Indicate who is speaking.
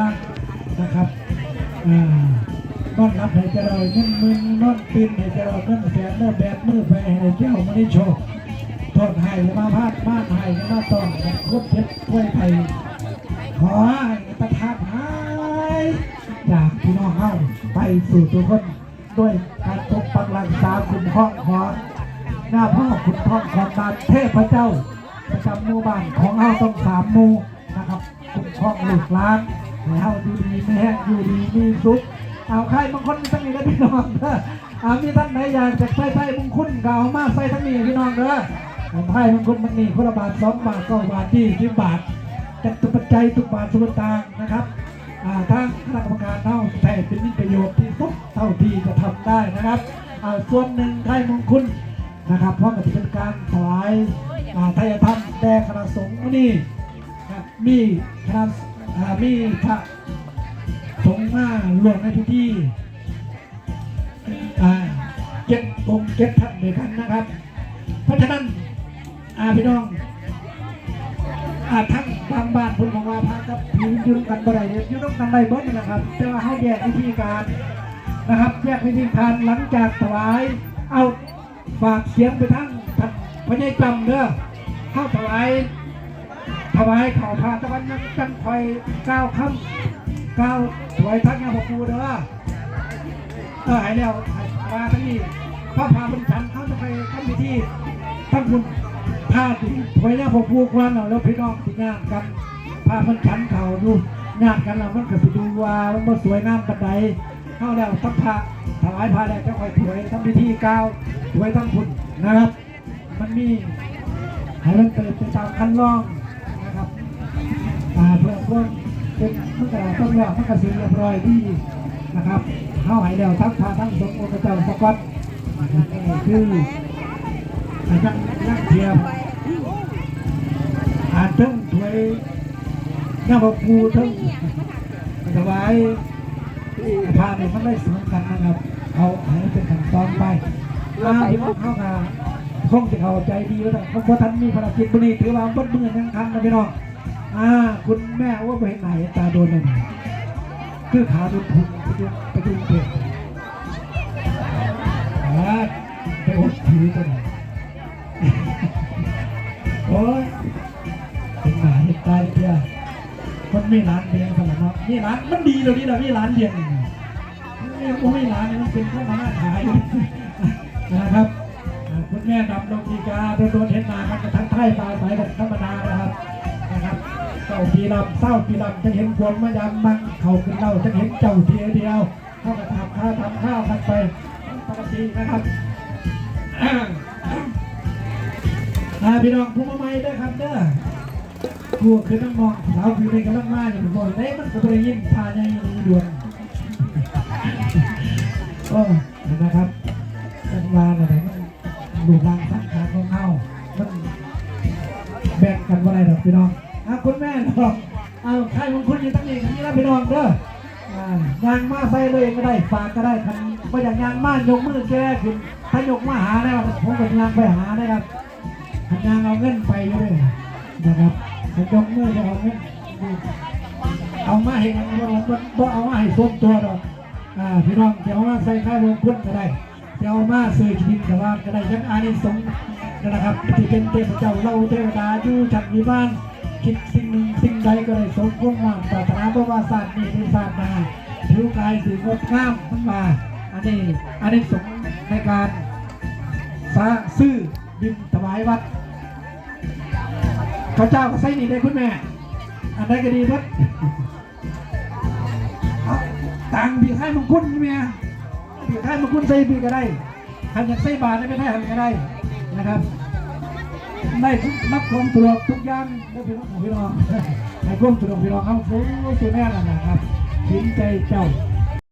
Speaker 1: ลังนะครับอ่านอนรับให้เจริญเงินมืนนอนปินให้เจริญเงินแสนเนื้อแบดมือไปให้เจ้ามาได้โชคโทษให้มาพาดบ้านให้มาต้องคบเพชรถ้วยไทยขอให้ประทานหายจากพี่น้องเฮาไปสู่ทุกคนด้วยการปกปักรักษาคุ้มครอขอหน้าพ่อขุนทอของการเทพเจ้าประจำหมู่บ้านของเฮาต้องสามหมู่นะครับขุนทองลูกหลาน เฮาอยู่ดีไม่อยู่ดีมีสุขเอาใครบางคนทั้งนี้นะพี่น้องเด้อเอามีท่านไหนอยากจะใส่ไพ่มงคลก็เอามาใส่ทั้งนี้พี่น้องเด้อเอาไพ่มงคลมันนี่คนละบาทสองบาทเก้าบาทที่สิบบาทจัตุปัจจัยทุกบาทสุกตางนะครับอ่าทางคณะกรรมการเท่าใช้เป็นประโยชน์ที่สุดเท่าที่จะทำได้นะครับอ่าส่วนหนึ่งไพ่มงคลนะครับเพราะมันเป็นการถวายอ่าทายธรรมแด่คณะสงฆ์นี่ครับมีคณะ มีพระสงฆ์มารวมในพิธีอ่เจ็ดองค์เจ็ดท่านด้วยกันนะครับ เพราะฉะนั้นอาพี่น้องอาทั้งบางบ้านคุณบอกว่าพระกับผีอยืนกันบ่ได้เนี่ยอยืนกันได้เบิดนี่แหละครับแต่ว่าให้แยกวิธีการนะครับแยกวิธีการหลังจากถวาย เอาฝากเสียงไปทั้งท่านพระยายจำเด้อเข้าถวาย ถวายข่าวพาตะวันยังจังคอยก้าวคำก้าวถวายทั้งยาพปูเด้อเออหายแล้วมาทั้งนี้พระพาบรรชันเข้าจะไปทำพิธีทั้งคุณพาถึงถวายยาพปูกวนเอาแล้วพี่น้องที่งานกันพาบรรชันเขาดูงานกันแล้วมันก็สิดูว่ามันบ่สวยงามปันใดเข้าแล้วสักพระถวายพระแล้วจะคอยถวายทำพิธีก้าวไว้ทั้งคุณนะครับ มันมีให้มันเกิดไปตามขั้นรอง อ่าเพื่อเพื่อเป็นมันก็ต้องแล้วมันก็เสียเรียบร้อยดีนะครับเข้าหายแล้วทั้งพาทั้งสงฆ์องค์เจ้าสกอตนะครับนี่คืออาจารย์นั่งเทียมอาจถึงถวยหน้าบกูถึงถวายพาเนี่ยมันได้สำคัญนะครับเอาให้เป็นขั้นตอนไปอาพี่น้องเข้ามาคงจะเข้าใจดีแล้วนะเพราะว่าท่านมีภารกิจบุรีถือว่าบดมือยังคันนะพี่น้อง อ่าคุณแม่ว่าไปไหนตาโดนอะไรคือขาโดนพุงไปดูไปดูเด็กอ่าไปอดถือตัวหนโอ้ยเป็นหมาเห็นตายเดียวคนไม่ร้านเลี้ยงสลับเนาะนี่ร้านมันดีเลยนี่เรานี่ร้านเลี้ยงนี่นี่โอ้ไม่ร้านนี่มันเป็นข้าวมาขายนะครับคุณแม่ดำลงดีกาโดนโดนเห็นนาครับกระทั้งไทยตายไปกันธระาปีลำเศร้าปีลำจะเห็นคนมายำมังเข่าขึ้นเล่าจะเห็นเจ้าเทียเดียวเข้ากระทำข้าวทำข้าวกันไปปกตินะครับอ่าพี่น้องผู้มาใหม่ด้วยครับเด้อกูคือน้องมองสาวผิวในกำลังมาอย่างบอกเลยมันก็บริยินพาในดวงโอ้นะครับเป็นวาอะไรมันดูรางสังขารของเขามันแบ่งกันว่าอะไรดอกพี่น้อง อะคุณแม่ดอกเอาใครของคุณอยู่ตั้งนี้ทั้งนี้แล้วพี่น้องเด้ออ่ายางมาใส่เลยก็ได้ฝากก็ได้คันไม่อย่ากยางมายกมือแก้ขึ้นถ้ายกมาหาได้ผมก็ยางไปหาได้ครับคันยางเอาเงินไปเลยนะครับถ้ายกมือจะเอาเงินเอามาให้ยังบ่เอามาให้ส้มตัวดอกอ่าพี่น้องจะเอามาใส่ข้าวลงพุ่นก็ได้เจ้ามาซื้อกินกับว่าก็ได้ยังอานิสงส์นะครับที่เป็นเทพเจ้าเราเทวดาอยู่ฉันมีบ้าน คิดสิ่งหนึ่งสิ่งใดก็ได้สมควรว่าปรารถนาเพราะว่าศาสตร์นี้เป็นศาสตร์นาผิวกายสีงดงามขึ้นมา อันนี้อานิสงส์ในการสาซื้อดินถวายวัดพระเจ้าก็ใส่นี่ได้คุณแม่ อันใดก็ดีพิ่นเอางค์พี่ให้มังคุดใช่ไหมปีให้มาคุณใส่ปีกก็ได้หันอยากใส่บาทได้ไม่ได้หันก็ได้นะครับ ได้ทุกรับความสะดวกทุกอย่างได้เป็นของพี่น้องให้ความสะดวกพี่น้องเขาสู้สู้แน่นนนะครับถินใจเจ้า